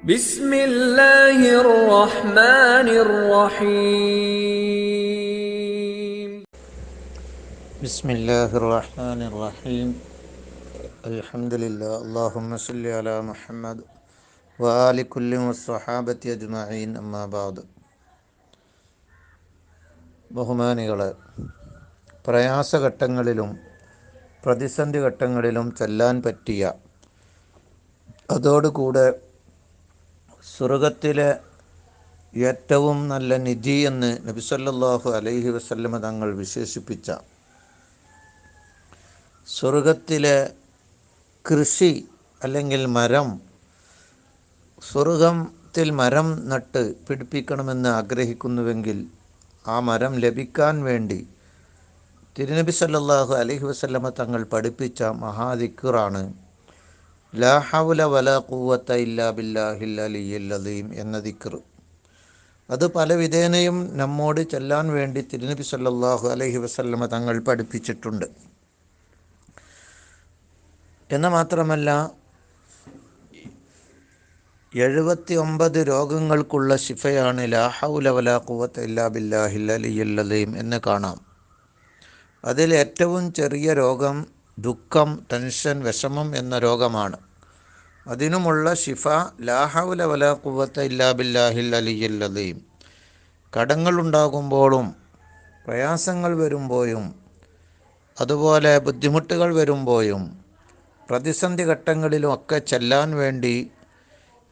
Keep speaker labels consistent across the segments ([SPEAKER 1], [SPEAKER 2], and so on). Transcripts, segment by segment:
[SPEAKER 1] بسم الله الرحمن الرحيم
[SPEAKER 2] بسم الله الرحمن الرحيم الحمد لله اللهم صل على محمد وآل كل والصحابة أجمعين أما بعد ബഹുമാനികളെ പ്രയാസഘട്ടങ്ങളിലും പ്രതിസന്ധി ഘട്ടങ്ങളിലും ചെല്ലാൻ പറ്റിയ അതോടുകൂടെ സ്വർഗത്തിലെ ഏറ്റവും നല്ല നിധി എന്ന് നബിസല്ലാഹു അലൈഹി വസല്ലമ തങ്ങൾ വിശേഷിപ്പിച്ച സ്വർഗത്തിലെ കൃഷി അല്ലെങ്കിൽ മരം സ്വർഗത്തിൽ മരം നട്ട് പിടിപ്പിക്കണമെന്ന് ആഗ്രഹിക്കുന്നുവെങ്കിൽ ആ മരം ലഭിക്കാൻ വേണ്ടി തിരുനബി സല്ലാഹു അലഹി വസല്ലമ തങ്ങൾ പഠിപ്പിച്ച മഹാദിക്കറാണ് ലാ ഹൗല വല കൂവത്ത ഇല്ലാ ബില്ലാഹിൽ അലിയിൽ അലീം എന്ന ദിക്ർ. അത് പല വിധേനയും നമ്മോട് ചെല്ലാൻ വേണ്ടി തിരുനബി സല്ലാഹു അലഹി വസല്ലമ തങ്ങൾ പഠിപ്പിച്ചിട്ടുണ്ട്. എന്ന് മാത്രമല്ല എഴുപത്തി ഒമ്പത് രോഗങ്ങൾക്കുള്ള ശിഫയാണ് ലാ ഹൗല വല കൂവത്ത ഇല്ലാ ബില്ലാഹിൽ അലിയിൽ അലീം എന്ന് കാണാം. അതിൽ ഏറ്റവും ചെറിയ രോഗം ദുഃഖം ടെൻഷൻ വിഷമം എന്ന രോഗമാണ്. അതിനുമുള്ള ശിഫ ലാഹൗല വല കുവത്ത ഇല്ലാ ബില്ലാഹിൽ അലിയിൽ അലീം കടങ്ങളുണ്ടാകുമ്പോഴും പ്രയാസങ്ങൾ വരുമ്പോഴും അതുപോലെ ബുദ്ധിമുട്ടുകൾ വരുമ്പോഴും പ്രതിസന്ധി ഘട്ടങ്ങളിലും ഒക്കെ ചെല്ലാൻ വേണ്ടി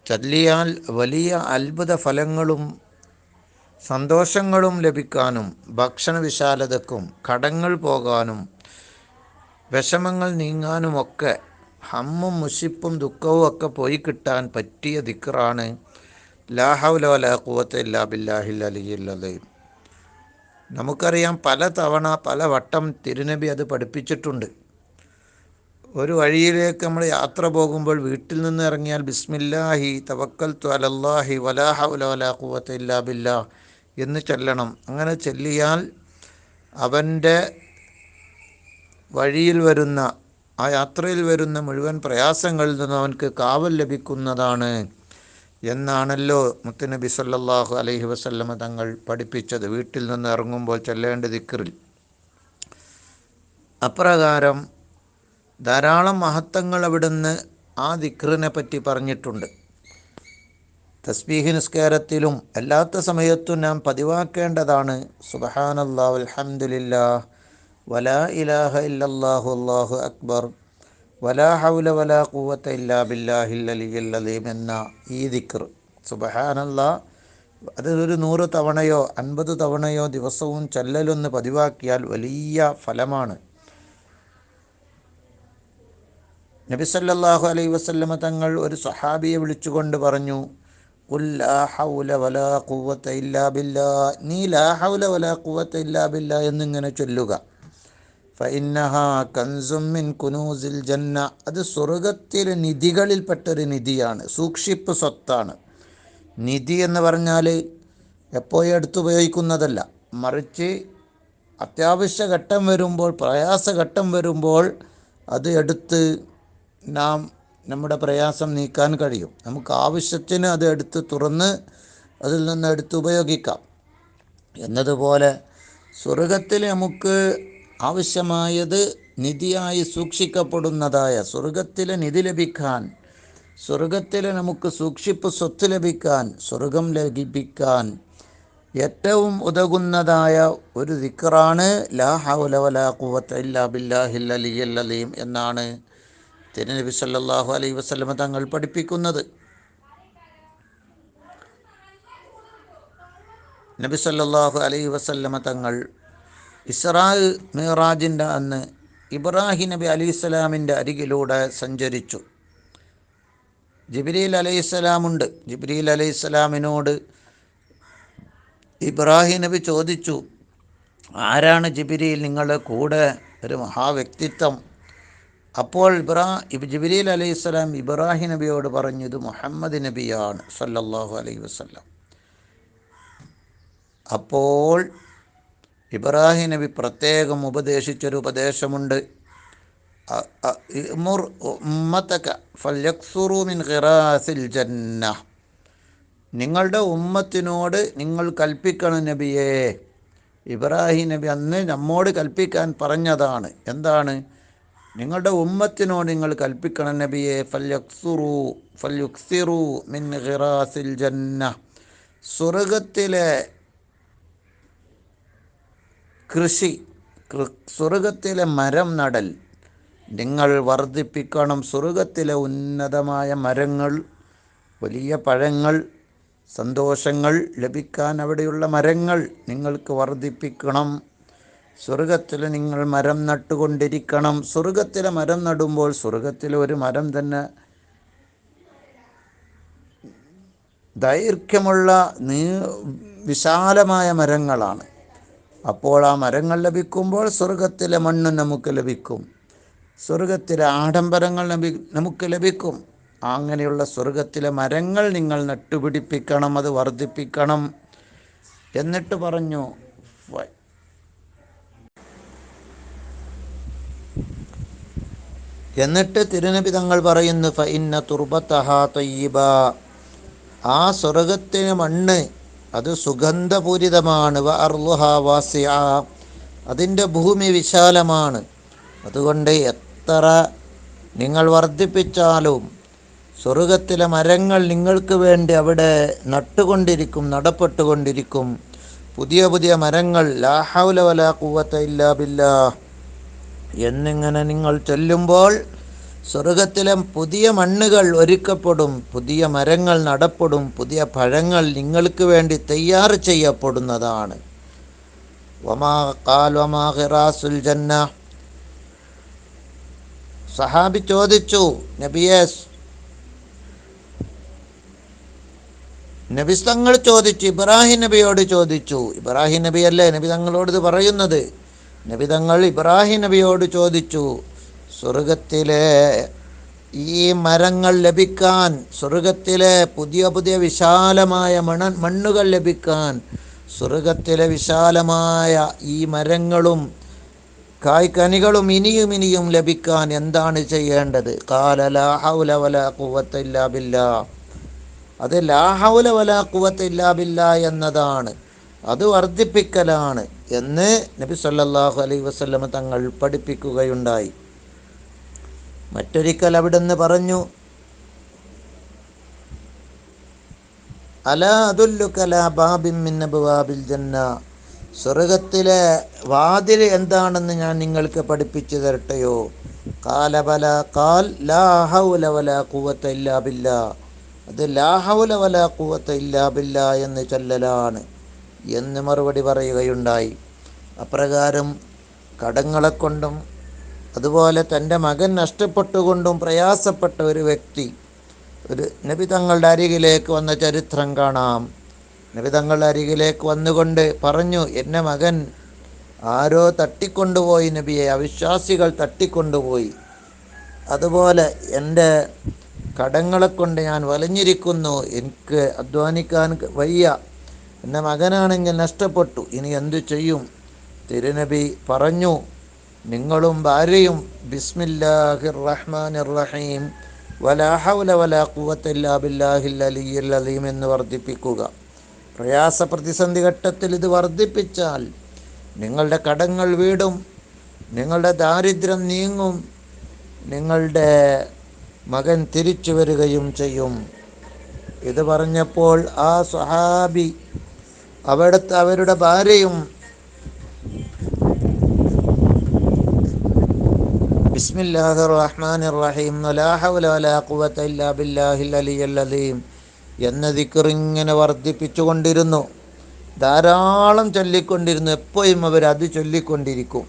[SPEAKER 2] ചൊല്ലിയാൽ വലിയ അത്ഭുത ഫലങ്ങളും സന്തോഷങ്ങളും ലഭിക്കാനും ഭക്ഷണ വിശാലതക്കും കടങ്ങൾ പോകാനും വിഷമങ്ങൾ നീങ്ങാനുമൊക്കെ ഹമ്മും മുഷിപ്പും ദുഃഖവും ഒക്കെ പോയി കിട്ടാൻ പറ്റിയ ദിക്കറാണ് ലാഹൗലോല കൂവത്ത് ഇല്ലാ ബില്ലാഹിൽ അലിയില്ലതയും നമുക്കറിയാം പല തവണ പല വട്ടം തിരുനബി അത് പഠിപ്പിച്ചിട്ടുണ്ട്. ഒരു വഴിയിലേക്ക് നമ്മൾ യാത്ര പോകുമ്പോൾ വീട്ടിൽ നിന്ന് ഇറങ്ങിയാൽ ബിസ്മില്ലാഹി തവക്കൽ അലല്ലാഹി വലാഹൗല കൂവത്ത് ഇല്ലാ ബില്ലാ എന്ന് ചൊല്ലണം. അങ്ങനെ ചൊല്ലിയാൽ അവന്റെ വഴിയിൽ വരുന്ന ആ യാത്രയിൽ വരുന്ന മുഴുവൻ പ്രയാസങ്ങളിൽ നിന്ന് അവൻക്ക് കാവൽ ലഭിക്കുന്നതാണ് എന്നാണല്ലോ മുത്തുനബി സല്ലല്ലാഹു അലൈഹി വസല്ലമ തങ്ങൾ പഠിപ്പിച്ചത്. വീട്ടിൽ നിന്ന് ഇറങ്ങുമ്പോൾ ചെല്ലേണ്ട ദിക്കറിൽ അപ്രകാരം ധാരാളം മഹത്വങ്ങൾ അവിടുന്ന് ആ ദിക്റിനെ പറ്റി പറഞ്ഞിട്ടുണ്ട്. തസ്ബീഹി നിസ്കാരത്തിലും അല്ലാത്ത സമയത്തും നാം പതിവാക്കേണ്ടതാണ്. സുബഹാനല്ലാ അൽഹംദുലില്ലാ വലാ ഇലാഹ ഇല്ലല്ലാഹു അല്ലാഹു അക്ബർ. വലാ ഹൗല വലാ ഖുവത്ത ഇല്ലാ ബില്ലാഹിൽ അലിയിൽ അലീം എന്ന ഈ ദിക്ർ. സുബഹാനല്ലാ അത് ഒരു നൂറ് തവണയോ അൻപത് തവണയോ ദിവസവും ചൊല്ലലൊന്ന് പതിവാക്കിയാൽ വലിയ ഫലമാണ്. നബി സല്ലല്ലാഹു അലൈഹി വസല്ലമ തങ്ങൾ ഒരു സഹാബിയെ വിളിച്ചുകൊണ്ട് പറഞ്ഞു "ഖുൽ ലാ ഹൗല വലാ ഖുവത്ത ഇല്ലാ ബില്ലാ. നീ ലാ ഹൗല വലാ ഖുവത്ത ഇല്ലാ ബില്ലാ എന്നിങ്ങനെ ചൊല്ലുക. ഫഇന്നഹ കൻസും മിൻ കുനൂസിൽ ജന്ന. അത് സ്വർഗത്തിലെ നിധികളിൽപ്പെട്ടൊരു നിധിയാണ്. സൂക്ഷിപ്പ് സ്വത്താണ്. നിധി എന്ന് പറഞ്ഞാൽ എപ്പോഴും എടുത്തുപയോഗിക്കുന്നതല്ല. മറിച്ച് അത്യാവശ്യ ഘട്ടം വരുമ്പോൾ പ്രയാസഘട്ടം വരുമ്പോൾ അത് എടുത്ത് നാം നമ്മുടെ പ്രയാസം നീക്കാൻ കഴിയും. നമുക്ക് ആവശ്യത്തിന് അത് എടുത്ത് തുറന്ന് അതിൽ നിന്ന് എടുത്ത് ഉപയോഗിക്കാം. എന്നതുപോലെ സ്വർഗത്തിൽ നമുക്ക് ആവശ്യമായത് നിധിയായി സൂക്ഷിക്കപ്പെടുന്നതായ സ്വർഗത്തിലെ നിധി ലഭിക്കാൻ സ്വർഗത്തിലെ നമുക്ക് സൂക്ഷിപ്പ് സ്വത്ത് ലഭിക്കാൻ സ്വർഗം ലഭിക്കാൻ ഏറ്റവും ഉതകുന്നതായ ഒരു ദിക്കറാണ് ലാ ഇല്ലാ എന്നാണ് തിരുനബി സല്ലാഹു അലൈ വസ്ലമ തങ്ങൾ പഠിപ്പിക്കുന്നത്. നബി സല്ലാഹു അലൈ വസല്ലമ തങ്ങൾ ഇസ്രാ മിറാജിന്റെ അന്ന് ഇബ്രാഹിം നബി അലി ഇസ്ലാമിന്റെ അരികിലൂടെ സഞ്ചരിച്ചു. ജിബ്രീൽ അലൈഹിസ്സലാമുണ്ട് ജിബ്രീൽ അലൈഹിസ്സലാമിനോട് ഇബ്രാഹിം നബി ചോദിച്ചു ആരാണ് ജിബിരിയിൽ നിങ്ങളുടെ കൂടെ ഒരു മഹാവ്യക്തിത്വം. അപ്പോൾ ഇബ്രാ ജിബിരിയിൽ അലൈഹി സ്വലാം ഇബ്രാഹിം നബിയോട് പറഞ്ഞു മുഹമ്മദ് നബിയാണ്. സല്ലല്ലാഹു അലൈഹി വസ്ലാം അപ്പോൾ ഇബ്രാഹിം നബി പ്രത്യേകം ഉപദേശിച്ചൊരു ഉപദേശമുണ്ട്. ഇമുർ ജന്ന നിങ്ങളുടെ ഉമ്മത്തിനോട് നിങ്ങൾ കൽപ്പിക്കണം നബിയേ. ഇബ്രാഹിം നബി അന്ന് നമ്മോട് കൽപ്പിക്കാൻ പറഞ്ഞതാണ്. എന്താണ്? നിങ്ങളുടെ ഉമ്മത്തിനോട് നിങ്ങൾ കൽപ്പിക്കണം നബിയെ. ഫല്യക്സുറു ഫല്യുക്സിറു മിൻ ഖിറാസിൽ ജന്ന സ്വർഗത്തിലെ കൃഷി സ്വർഗത്തിലെ മരം നടൽ. നിങ്ങൾ വർദ്ധിപ്പിക്കണം സ്വർഗത്തിലെ ഉന്നതമായ മരങ്ങൾ വലിയ പഴങ്ങൾ സന്തോഷങ്ങൾ ലഭിക്കാൻ അവിടെയുള്ള മരങ്ങൾ നിങ്ങൾക്ക് വർദ്ധിപ്പിക്കണം. സ്വർഗത്തിൽ നിങ്ങൾ മരം നട്ടുകൊണ്ടിരിക്കണം. സ്വർഗത്തിലെ മരം നടുമ്പോൾ സ്വർഗത്തിലെ ഒരു മരം തന്നെ ദൈർഘ്യമുള്ള നീ വിശാലമായ മരങ്ങളാണ്. അപ്പോൾ ആ മരങ്ങൾ ലഭിക്കുമ്പോൾ സ്വർഗത്തിലെ മണ്ണ് നമുക്ക് ലഭിക്കും. സ്വർഗത്തിലെ ആഡംബരങ്ങൾ ലഭി നമുക്ക് ലഭിക്കും. അങ്ങനെയുള്ള സ്വർഗത്തിലെ മരങ്ങൾ നിങ്ങൾ നട്ടുപിടിപ്പിക്കണം അത് വർദ്ധിപ്പിക്കണം എന്നിട്ട് പറഞ്ഞു എന്നിട്ട് തിരുനബി തങ്ങൾ പറയുന്നു ഫ ഇന്ന തുർബത്തഹ തയ്യിബ. ആ സ്വർഗത്തിന് മണ്ണ് അത് സുഗന്ധപൂരിതമാണ്. വ അർലുഹ വാസിയ അതിന്റെ ഭൂമി വിശാലമാണ്. അതുകൊണ്ട് എത്ര നിങ്ങൾ വർദ്ധിപ്പിച്ചാലും സ്വർഗത്തിലെ മരങ്ങൾ നിങ്ങൾക്ക് വേണ്ടി അവിടെ നട്ടുകൊണ്ടിരിക്കും നടപ്പെട്ടുകൊണ്ടിരിക്കും. പുതിയ പുതിയ മരങ്ങൾ ലാഹൗല വല കൂവത്ത ഇല്ലാ എന്നിങ്ങനെ നിങ്ങൾ ചൊല്ലുമ്പോൾ സ്വർഗത്തിലെ പുതിയ മണ്ണുകൾ ഒരുക്കപ്പെടും പുതിയ മരങ്ങൾ നടപ്പെടും പുതിയ പഴങ്ങൾ നിങ്ങൾക്ക് വേണ്ടി തയ്യാർ ചെയ്യപ്പെടുന്നതാണ്. ജന്ന. സഹാബി ചോദിച്ചു നബിയേസ് നബി തങ്ങൾ ചോദിച്ചു ഇബ്രാഹിം നബിയോട് ചോദിച്ചു. ഇബ്രാഹിം നബി അല്ലേ നബി തങ്ങളോട് ഇത് പറയുന്നത്? നബി തങ്ങൾ ഇബ്രാഹിം നബിയോട് ചോദിച്ചു സ്വർഗത്തിലെ ഈ മരങ്ങൾ ലഭിക്കാൻ സ്വർഗത്തിലെ പുതിയ പുതിയ വിശാലമായ മണ മണ്ണുകൾ ലഭിക്കാൻ സ്വർഗത്തിലെ വിശാലമായ ഈ മരങ്ങളും കായ്ക്കനികളും ഇനിയും ഇനിയും ലഭിക്കാൻ എന്താണ് ചെയ്യേണ്ടത്? കാല ഹൗല വലാ ഖുവത്ത ഇല്ലാ ബില്ലാ. അത് ലാഹൗല വല കുവത്തില്ല ബില്ല എന്നതാണ്. അത് വർദ്ധിപ്പിക്കലാണ് എന്ന് നബി സല്ലാഹു അലൈ വസ്ലമ തങ്ങൾ പഠിപ്പിക്കുകയുണ്ടായി. മറ്റൊരിക്കൽ അവിടുന്ന് പറഞ്ഞു അല അതുല്ലുക്കല ബാബിൻ മിൻ അബ്വാബിൽ ജന്ന. സ്വർഗത്തിലെ വാതിൽ എന്താണെന്ന് ഞാൻ നിങ്ങൾക്ക് പഠിപ്പിച്ചു തരട്ടെയോ? കാലബല കാൽ ലാഹൗലവല കൂവത്ത ഇല്ലാബില്ല അത് ലാഹൗലവല കൂവത്ത ഇല്ലാബില്ല എന്ന് ചൊല്ലലാണ് എന്ന് മറുപടി പറയുകയുണ്ടായി. അപ്രകാരം കടങ്ങളെ കൊണ്ടും അതുപോലെ തന്റെ മകൻ നഷ്ടപ്പെട്ടുകൊണ്ടും പ്രയാസപ്പെട്ട ഒരു വ്യക്തി ഒരു നബി തങ്ങളുടെ അരികിലേക്ക് വന്ന ചരിത്രം കാണാം. നബി തങ്ങളുടെ അരികിലേക്ക് വന്നുകൊണ്ട് പറഞ്ഞു എന്റെ മകൻ ആരോ തട്ടിക്കൊണ്ടുപോയി നബിയെ അവിശ്വാസികൾ തട്ടിക്കൊണ്ടുപോയി. അതുപോലെ എന്റെ കടങ്ങളെ കൊണ്ട് ഞാൻ വലഞ്ഞിരിക്കുന്നു എനിക്ക് അധ്വാനിക്കാൻ വയ്യ. എന്റെ മകനാണെങ്കിൽ നഷ്ടപ്പെട്ടു ഇനി എന്തു ചെയ്യും? തിരുനബി പറഞ്ഞു നിങ്ങളും ഭാര്യയും ബിസ്മില്ലാഹിർ റഹ്മാനിർ റഹീം വലാ ഹൗല വലാ അലിയിൽ അലീം എന്ന് വർദ്ധിപ്പിക്കുക. പ്രയാസ പ്രതിസന്ധി ഘട്ടത്തിൽ ഇത് വർദ്ധിപ്പിച്ചാൽ നിങ്ങളുടെ കടങ്ങൾ വീടും നിങ്ങളുടെ ദാരിദ്ര്യം നീങ്ങും നിങ്ങളുടെ മകൻ തിരിച്ചു വരികയും ചെയ്യും. ഇത് പറഞ്ഞപ്പോൾ ആ സ്വഹാബി അവിടുത്തെ അവരുടെ ഭാര്യയും ബിസ്മില്ലാഹി الرحمن الرحيم لا ഹൗല വലാ ഖുവത ഇല്ലാ ബില്ലാഹിൽ العلي العظيم എന്ന ദിക്ർ ഇങ്ങനെ വർദ്ധിപ്പിച്ചുകൊണ്ടിരുന്നു. ധാരാളം ചൊല്ലിക്കൊണ്ടിരുന്നു. എപ്പോഴും അവർ അത് ചൊല്ലിക്കൊണ്ടിരിക്കും.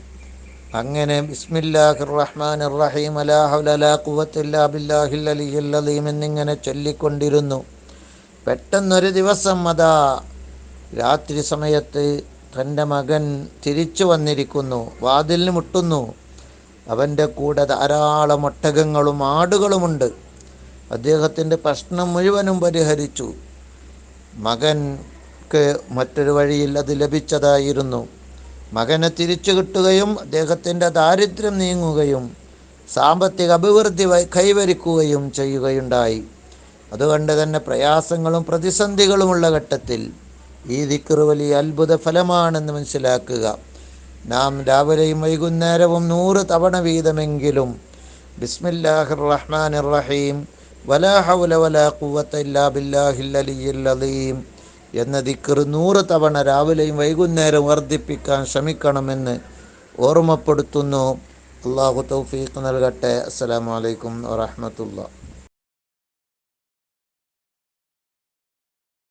[SPEAKER 2] അങ്ങനെ ബിസ്മില്ലാഹി റഹ്മാൻ റഹീം വലാ ഹൗല വലാ ഖുവത ഇല്ലാ ബില്ലാഹിൽ അലിയൽ അലീം എന്നിങ്ങനെ ചൊല്ലിക്കൊണ്ടിരുന്നു. പെട്ടെന്നൊരു ദിവസം അതാ രാത്രി സമയത്ത് തന്റെ മകൻ തിരിച്ചു വന്നിരിക്കുന്നു. വാതിലിന് മുട്ടുന്നു. അവന്റെ കൂടെ ധാരാളം ഒട്ടകങ്ങളും ആടുകളുമുണ്ട്. അദ്ദേഹത്തിന്റെ പ്രശ്നം മുഴുവനും പരിഹരിച്ചു. മകൻക്ക് മറ്റൊരു വഴിയിൽ അത് ലഭിച്ചതായിരുന്നു. മകനെ തിരിച്ചു കിട്ടുകയും അദ്ദേഹത്തിന്റെ ദാരിദ്ര്യം നീങ്ങുകയും സാമ്പത്തിക അഭിവൃദ്ധി കൈവരിക്കുകയും ചെയ്യുകയുണ്ടായി. അതുകൊണ്ട് തന്നെ പ്രയാസങ്ങളും പ്രതിസന്ധികളുമുള്ള ഘട്ടത്തിൽ ഈ ദിക്കറ് വലിയ അത്ഭുത ഫലമാണെന്ന് മനസ്സിലാക്കുക. നാം രാവിലെയും വൈകുന്നേരവും നൂറ് തവണ വീതമെങ്കിലും ബിസ്മില്ലാഹിർ റഹ്മാനിർ റഹീം വലാ ഹൗല വലാ ഖുവത ഇല്ലാ ബില്ലാഹിൽ അലിയിൽ അലീം എന്ന ദിക്കർ നൂറ് തവണ രാവിലെയും വൈകുന്നേരം വർദ്ധിപ്പിക്കാൻ ശ്രമിക്കണമെന്ന് ഓർമ്മപ്പെടുത്തുന്നു. അള്ളാഹു തൗഫീഖ് നൽകട്ടെ. അസ്സലാമു അലൈക്കും വറഹ്മത്തുള്ളാഹി.